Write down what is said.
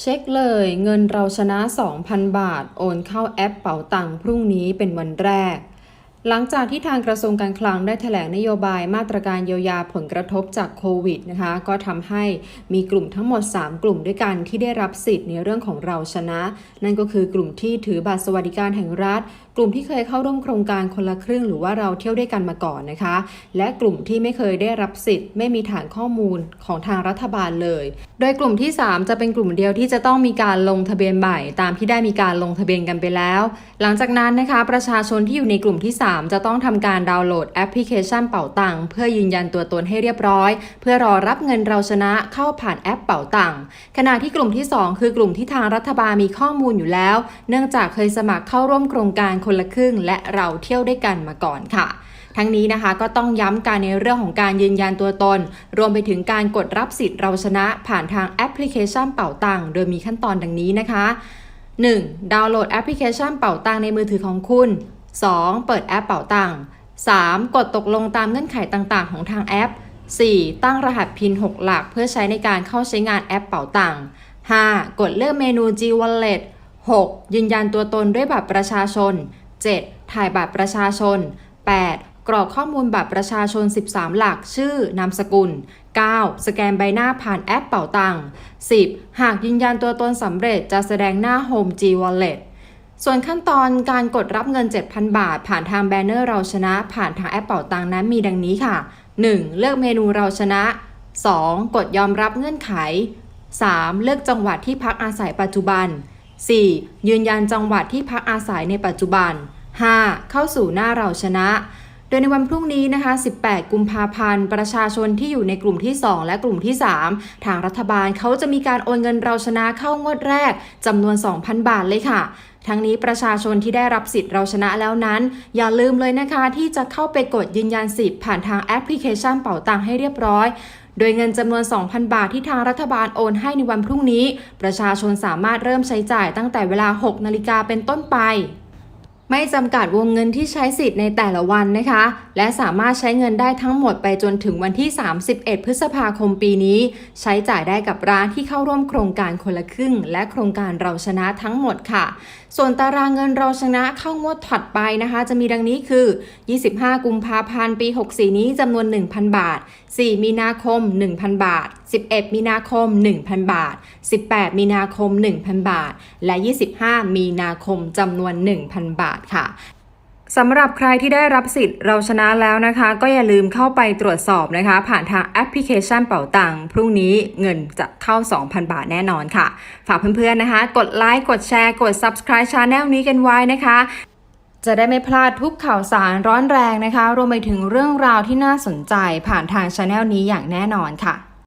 เช็คเลยเงินเราชนะ 2,000 บาท โอนเข้าแอปเป๋าตังค์พรุ่งนี้เป็นวันแรก หลังจากที่ทางกระทรวงการคลังได้แถลงนโยบายมาตรการเยียวยาผลกระทบจากโควิดนะคะ ก็ทำให้มีกลุ่มทั้งหมด 3 กลุ่มด้วยกันที่ได้รับสิทธิ์ในเรื่องของเราชนะ นั่นก็คือกลุ่มที่ถือบัตรสวัสดิการแห่งรัฐ กลุ่มที่เคยเข้าร่วมโครงการคนละครึ่งหรือว่าเราเที่ยวด้วยกันมาก่อนนะคะ และกลุ่มที่ไม่เคยได้รับสิทธิ์ ไม่มีฐานข้อมูลของทางรัฐบาลเลย โดยกลุ่มที่ 3 จะเป็นกลุ่มเดียวที่จะต้องมีการลงทะเบียนใหม่ ตามที่ได้มีการลงทะเบียนกันไปแล้ว หลังจากนั้นนะคะ ประชาชนที่อยู่ในกลุ่มที่ 3จะต้องทำการดาวน์โหลดแอปพลิเคชันเป๋าตังค์เพื่อยืนยันตัวตนให้เรียบร้อย เพื่อรอรับเงินเราชนะเข้าผ่านแอปเป๋าตังค์ขณะที่กลุ่มที่ 2 คือกลุ่มที่ทางรัฐบาลมีข้อมูลอยู่แล้ว เนื่องจากเคยสมัครเข้าร่วมโครงการคนละครึ่ง และเราเที่ยวด้วยกันมาก่อนค่ะทั้งนี้นะคะก็ต้องย้ำการในเรื่องของการยืนยันตัวตน รวมไปถึงการกดรับสิทธิ์เราชนะผ่านทางแอปพลิเคชันเป่าตังค์โดยมีขั้นตอนดังนี้นะคะ 1. ดาวน์โหลดแอปพลิเคชันเป่าตังค์ในมือถือของคุณ 2. เปิดแอปเป่าตังค์ 3. กดตกลงตามเงื่อนไขต่างๆ ของทางแอป 4. ตั้งรหัสพิน6หลัก เพื่อใช้ในการเข้าใช้งานแอปเป่าตังค์ 5. กดเลือกเมนู G Wallet 6. ยืนยันตัวตนด้วยบัตรประชาชน 7. ถ่ายบัตรประชาชน 8. กรอกข้อมูลบัตรประชาชน 13 หลัก ชื่อ นามสกุล 9. สแกนใบหน้าผ่านแอปเป่าตังค์ 10. หากยืนยันตัวตนสำเร็จจะแสดงหน้า Home G Wallet ส่วนขั้นตอนการกดรับเงิน 7,000 บาท ผ่านทางแบนเนอร์เราชนะ ผ่านทางแอปเป่าตังนั้นมีดังนี้ค่ะ 1. เลือกเมนูเราชนะ 2. กดยอมรับเงื่อนไข 3. เลือกจังหวัดที่พักอาศัยปัจจุบัน 4. ยืนยันจังหวัดที่พักอาศัยในปัจจุบัน 5. เข้าสู่หน้าเราชนะ โดยในวันพรุ่งนี้นะคะ 18 กุมภาพันธ์ ประชาชนที่อยู่ในกลุ่มที่ 2 และกลุ่มที่ 3 ทางรัฐบาลเขาจะมีการโอนเงินเราชนะเข้างวดแรกจำนวน 2,000 บาทเลยค่ะ ทั้งนี้ประชาชนที่ได้รับสิทธิ์เราชนะแล้วนั้น อย่าลืมเลยนะคะ ที่จะเข้าไปกดยืนยันสิทธิ์ผ่านทางแอปพลิเคชันเป๋าตังให้เรียบร้อยโดยเงินจำนวน 2,000 บาทที่ทางรัฐบาลโอนให้ในวันพรุ่งนี้ ประชาชนสามารถเริ่มใช้จ่ายตั้งแต่เวลา 6 นาฬิกาเป็นต้นไป ไม่จำกัดวงเงินที่ใช้สิทธิ์ในแต่ละวันนะคะ และสามารถใช้เงินได้ทั้งหมดไปจนถึงวันที่ 31 พฤษภาคมปีนี้ ใช้จ่ายได้กับร้านที่เข้าร่วมโครงการคนละครึ่ง และโครงการเราชนะทั้งหมดค่ะ ส่วนตารางเงินเราชนะเข้างวดถัดไปนะคะ จะมีดังนี้คือ 25 กุมภาพันธ์ปี 64 นี้จำนวน 1,000 บาท 4 มีนาคม 1,000 บาท11 มีนาคม 1,000 บาท 18 มีนาคม 1,000 บาท และ 25 มีนาคมจำนวน 1,000 บาทค่ะสำหรับใครที่ได้รับสิทธิ์เราชนะแล้วนะคะ ก็อย่าลืมเข้าไปตรวจสอบนะคะ ผ่านทางแอปพลิเคชันเป๋าตังค์พรุ่งนี้เงินจะเข้า 2,000 บาทแน่นอนค่ะ ฝากเพื่อนๆนะคะ กดไลค์กดแชร์กด Subscribe Channel นี้กันไว้นะคะ จะได้ไม่พลาดทุกข่าวสารร้อนแรงนะคะ รวมไปถึงเรื่องราวที่น่าสนใจผ่านทางช anel นี้อย่างแน่นอนค่ะ